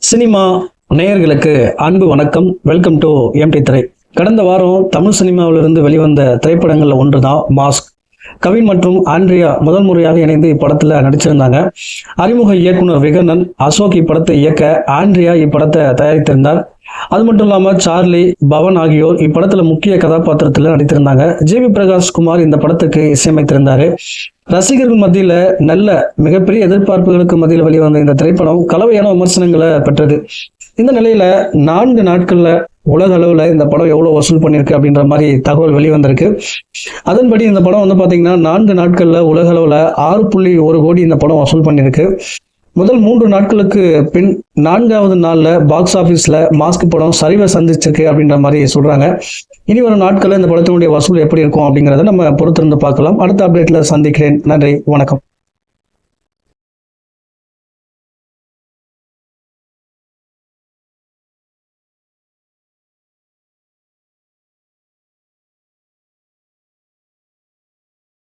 Cinema நேயர்களுக்கு அன்பு வணக்கம். வெல்கம் டு எம்டி திரை. கடந்த வாரம் தமிழ் சினிமாவிலிருந்து வெளிவந்த திரைப்படங்கள்ல ஒன்று தான் மாஸ்க் கவின் மற்றும் ஆண்ட்ரியா முதல் முறையாக இணைந்து இப்படத்துல நடிச்சிருந்தாங்க. அறிமுக இயக்குனர் விகனன் அசோக் இப்படத்தை இயக்க ஆண்ட்ரியா இப்படத்தை தயாரித்திருந்தார். அது மட்டும் இல்லாம சார்லி பவன் ஆகியோர் இப்படத்துல முக்கிய கதாபாத்திரத்துல நடித்திருந்தாங்க. ஜிவி பிரகாஷ் குமார் இந்த படத்துக்கு இசையமைத்திருந்தாரு. ரசிகர்கள் மத்தியில நல்ல மிகப்பெரிய எதிர்பார்ப்புகளுக்கு மத்தியில் வெளிவந்த இந்த திரைப்படம் கலவையான விமர்சனங்களை பெற்றது. இந்த நிலையில நான்கு நாட்கள்ல உலக அளவுல இந்த படம் எவ்வளவு வசூல் பண்ணிருக்கு அப்படின்ற மாதிரி தகவல் வெளிவந்திருக்கு. அதன்படி இந்த படம் வந்து பாத்தீங்கன்னா நான்கு நாட்கள்ல உலக அளவுல ஆறு புள்ளி ஒரு கோடி இந்த படம் வசூல் பண்ணிருக்கு முதல் மூன்று நாட்களுக்கு பின் நான்காவது நாள்ல பாக்ஸ் ஆபீஸ்ல மாஸ்க் படம் சரிவை சந்திச்சிருக்கு அப்படின்ற மாதிரி சொல்றாங்க. இனி வரும் நாட்களில் இந்த படத்தினுடைய வசூல் எப்படி இருக்கும் அப்படிங்கறத நம்ம பொறுத்திருந்து பார்க்கலாம். அடுத்த அப்டேட்ல சந்திக்கிறேன். நன்றி. வணக்கம்.